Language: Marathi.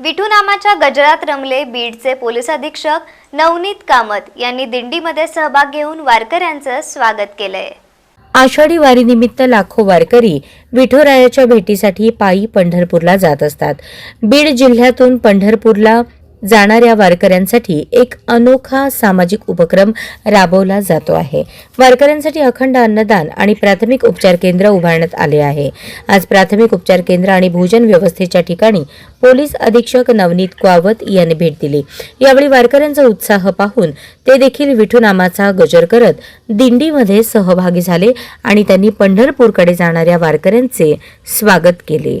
विठू नामाच्या गजरात रमले बीडचे पोलीस अधीक्षक नवनीत कामत यांनी दिंडीमध्ये सहभाग घेऊन वारकऱ्यांचं स्वागत केलंय. आषाढी वारीनिमित्त लाखो वारकरी विठोरायाच्या भेटीसाठी पायी पंढरपूरला जात असतात. बीड जिल्ह्यातून पंढरपूरला जाणाऱ्या वारकऱ्यांसाठी एक अनोखा सामाजिक उपक्रम राबवला जातो आहे. वारकऱ्यांसाठी अखंड अन्नदान आणि प्राथमिक उपचार केंद्र उभारण्यात आले आहे. आज प्राथमिक उपचार केंद्र आणि भोजन व्यवस्थेच्या ठिकाणी पोलीस अधीक्षक नवनीत क्वावत यांनी भेट दिली. यावेळी वारकऱ्यांचा उत्साह पाहून ते देखील विठू नामाचा गजर करत दिंडीमध्ये सहभागी झाले आणि त्यांनी पंढरपूरकडे जाणाऱ्या वारकऱ्यांचे स्वागत केले.